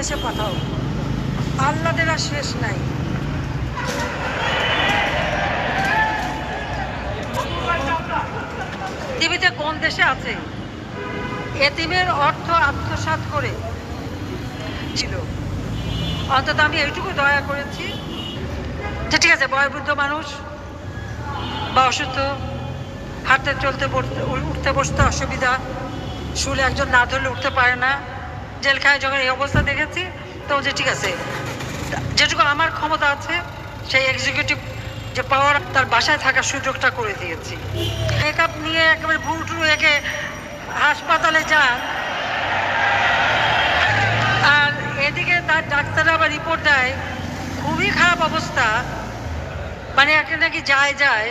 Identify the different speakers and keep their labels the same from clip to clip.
Speaker 1: দেশে পাঠাও আল্লাদের আর শেষ নাই। পৃথিবীতে কোন দেশে আছে? এতিমের অর্থ আত্মসাৎ করে ছিল। অন্তত আমি এইটুকু দয়া করেছি যে ঠিক আছে, বয়োবৃদ্ধ মানুষ বা অসুস্থ, হাঁটতে চলতে উঠতে বসতে অসুবিধা, শুলে একজন না ধরলে উঠতে পারে না। জেলখানায় যখন এই অবস্থা দেখেছি তো যে ঠিক আছে, যেটুকু আমার ক্ষমতা আছে, সেই এক্সিকিউটিভ যে পাওয়ার তার বাসায় থাকার সুযোগটা করে দিয়েছি। মেকআপ নিয়ে একেবারে ভুলটু একে হাসপাতালে যান। আর এদিকে তার ডাক্তাররা আবার রিপোর্ট দেয়, খুবই খারাপ অবস্থা। মানে একটা নাকি যায় যায়,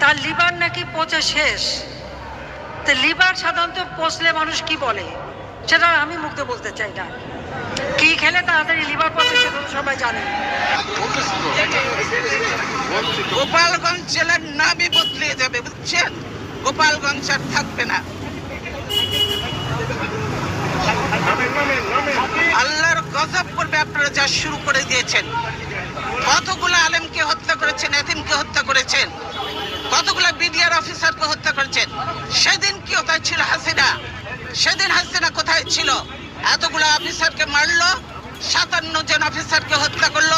Speaker 1: তার লিভার নাকি পচে শেষ। তো লিভার সাধারণত পচলে মানুষ কি বলে? সেটা আমি মুগ্ধ বলতে চাই না। কি খেলে তাড়াতাড়ি লিভার পচে সেটা সবাই জানে।
Speaker 2: গোপালগঞ্জ জেলার নামই বদলে যাবে, বুঝছেন? গোপালগঞ্জ আর থাকবে না। আল্লাহর গজব করবে আপনারা যা শুরু করে দিয়েছেন। কতগুলো আলেমকে হত্যা করেছেন, এতিমকে হত্যা করেছেন? কতগুলো বিডিআর অফিসারকে হত্যা করেছেন? সেদিন কি কোথায় ছিল হাসিনা। সেদিন হাসিনা কোথায় ছিল? এতগুলো অফিসারকে মারলো, সাতান্ন জন অফিসারকে হত্যা করল,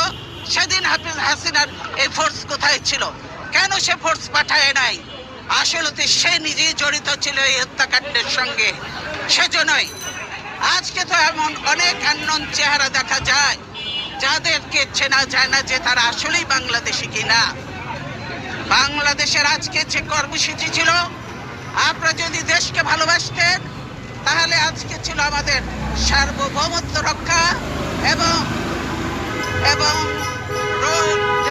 Speaker 2: সেদিন হাসিনার এই ফোর্স কোথায় ছিল? কেন সে ফোর্স পাঠায় নাই? আসলে সে নিজেই জড়িত ছিল এই হত্যাকাণ্ডের সঙ্গে। সেজন্যই আজকে তো এমন অনেক আননোন চেহারা দেখা যায়, যাদেরকে চেনা যায় না যে তারা আসলেই বাংলাদেশি কিনা। বাংলাদেশের আজকে যে কর্মসূচি ছিল, আপনারা যদি দেশকে ভালোবাসতেন আজকে ছিল আমাদের সার্বভৌমত্ব রক্ষা।